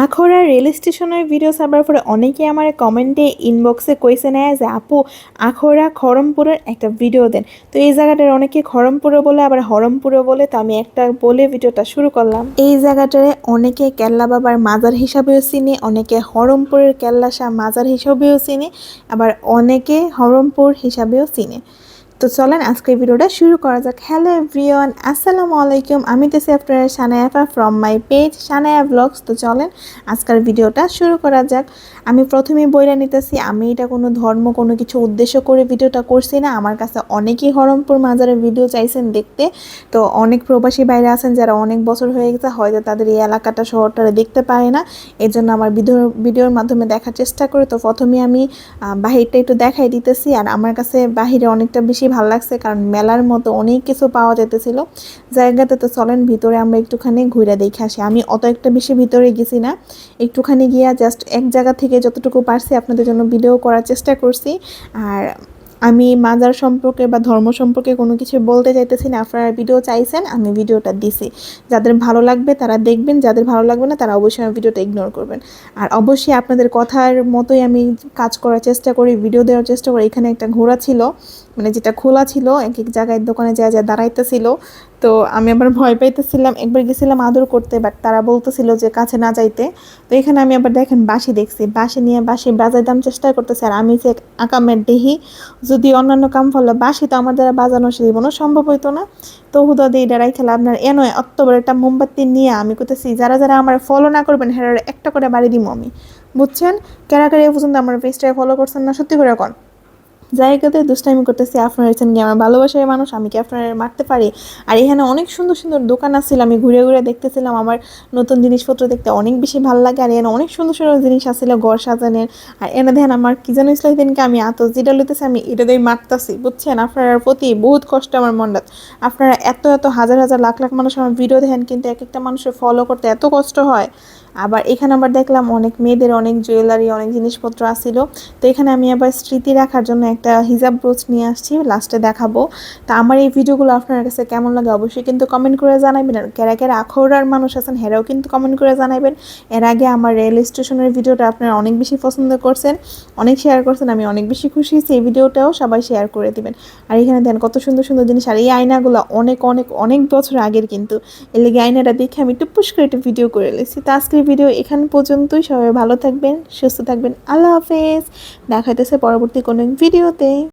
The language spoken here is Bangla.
আখড়া রেল স্টেশনের ভিডিও সাবার পরে অনেকে আমার কমেন্টে ইনবক্সে কইছে নেয় যে, আপু, আখড়া খরমপুরের একটা ভিডিও দেন। তো এই জায়গাটার অনেকে খরমপুরে বলে, আবার হরমপুরে বলে। তো আমি একটা বলে ভিডিওটা শুরু করলাম। এই জায়গাটারে অনেকে কেল্লা বাবার মাজার হিসাবেও চিনে, অনেকে হরমপুরের কেল্লা শাহ মাজার হিসাবেও চিনে, আবার অনেকে হরমপুর হিসাবেও চিনে। তো চলেন আজকের ভিডিওটা শুরু করা যাক। হ্যালো এভরিওয়ান আসসালামু আলাইকুম। আমি তো আপনার সানায়াফা from my page Sanaya blogs তো চলেন, আজকের ভিডিওটা শুরু করা যাক। আমি প্রথমেই বইরা নিতেছি। আমি এটা কোনো ধর্ম, কোনো কিছু উদ্দেশ্য করে ভিডিওটা করছি না। আমার কাছে অনেকেই হরমপুর মাজারের ভিডিও চাইছেন দেখতে। তো অনেক প্রবাসী বাইরে আছেন যারা অনেক বছর হয়ে গেছে, হয়তো তাদের এই এলাকাটা শহরটা দেখতে পারে না। এর জন্য আমার ভিডিও, ভিডিওর মাধ্যমে দেখার চেষ্টা করে। তো প্রথমে আমি বাহিরটা একটু দেখাই দিতেছি। আর আমার কাছে বাহিরে অনেকটা বেশি ভালো লাগছে, কারণ মেলার মতো অনেক কিছু পাওয়া যেতেছিল। জায়গাতে তো চলেন, ভিতরে আমরা একটুখানি ঘুরে দেখে আসি। আমি অত একটা বেশি ভিতরে গেছি না। একটুখানি গিয়া জাস্ট এক জায়গা থেকে যতটুকু পারছি আপনাদের জন্য ভিডিও করার চেষ্টা করছি। আর আমি মাজার সম্পর্কে বা ধর্ম সম্পর্কে কোনো কিছু বলতে চাইতেছি না। আপনারা ভিডিও চাইছেন, আমি ভিডিওটা দিছি। যাদের ভালো লাগবে তারা দেখবেন, যাদের ভালো লাগবে না তারা অবশ্যই আমার ভিডিওটা ইগনোর করবেন। আর অবশ্যই আপনাদের কথার মতোই আমি কাজ করার চেষ্টা করি ভিডিও দেওয়ার চেষ্টা করি। এখানে একটা ঘোরা ছিল মানে যেটা খোলা ছিল এক এক জায়গায় দোকানে যা যা দাঁড়াইতেছিল তো আমি আবার ভয় পাইতেছিলাম, একবার গেছিলাম আদর করতে বাট তারা বলতেছিল যে কাছে না যাইতে। তো এখানে আমি আবার দেখেন বাঁশি দেখছি, বাঁশি নিয়ে বাঁশি বাজাইতাম চেষ্টা করতেছি, আর আমি যে আকামের দেহি, যদি অন্যান্য কাম ফলে বাসি তো আমার দ্বারা বাজানো সে জীবনও সম্ভব হইতো না। তো হুদা দিয়ে ডারাই খেলা আপনার এ নয় অত বড় একটা মোমবাতি নিয়ে আমি করতেছি যারা যারা আমার ফলো না করবেন হ্যাঁ একটা করে বাড়ি দিব আমি। বুঝছেন? কেরা কেরা পর্যন্ত আমার পেজটাকে ফলো করছেন না, সত্যি করে কন। জায়গাতে দুষ্টামি করতেছি, আপনার হচ্ছেন কি আমার ভালোবাসার মানুষ, আমি কি আপনার মারতে পারি? আর এখানে অনেক সুন্দর সুন্দর দোকান আসছিল আমি ঘুরে ঘুরে দেখতেছিলাম, আমার নতুন জিনিসপত্র দেখতে অনেক বেশি ভালো লাগে, আর এখানে অনেক সুন্দর সুন্দর জিনিস আসছিল ঘর সাজানের, আর এনে দেখেন আমার কি যেন ইসলাম দিনকে আমি এত যেটা লইতেছি, আমি এটা দিয়ে মারতাছি, বুঝছেন? আপনার প্রতি বহুত কষ্ট আমার মনটা আপনারা এত এত হাজার হাজার, লাখ লাখ মানুষ আমার ভিডিও দেখেন, কিন্তু এক একটা মানুষের ফলো করতে এত কষ্ট হয়। আবার এখানে আবার দেখলাম অনেক মেয়েদের অনেক জুয়েলারি অনেক জিনিসপত্র আসছিল তো এখানে আমি আবার স্মৃতি রাখার জন্য একটা হিজাব ব্রোচ নিয়ে আসছি লাস্টে দেখাবো। তা আমার এই ভিডিওগুলো আপনার কাছে কেমন লাগে অবশ্যই কিন্তু কমেন্ট করে জানাবেন। আর ক্যারা ক্যারা আখড়ার মানুষ আছেন, হেরাও কিন্তু কমেন্ট করে জানাবেন। এর আগে আমার রেল স্টেশনের ভিডিওটা আপনারা অনেক বেশি পছন্দ করছেন, অনেক শেয়ার করছেন, আমি অনেক বেশি খুশি এই ভিডিওটাও সবাই শেয়ার করে দিবেন। আর এখানে দেন কত সুন্দর সুন্দর জিনিস, আর এই আয়নাগুলো অনেক অনেক অনেক বছর আগের কিন্তু। এর লেগে আয়নাটা দেখে আমি টুপুস করে একটা ভিডিও করে এসেছি তো আজকের ভিডিও এখান পর্যন্তই। সবাই ভালো থাকবেন, সুস্থ থাকবেন। আল্লাহ হাফেজ। দেখা পরবর্তী কোনো ভিডিওতে।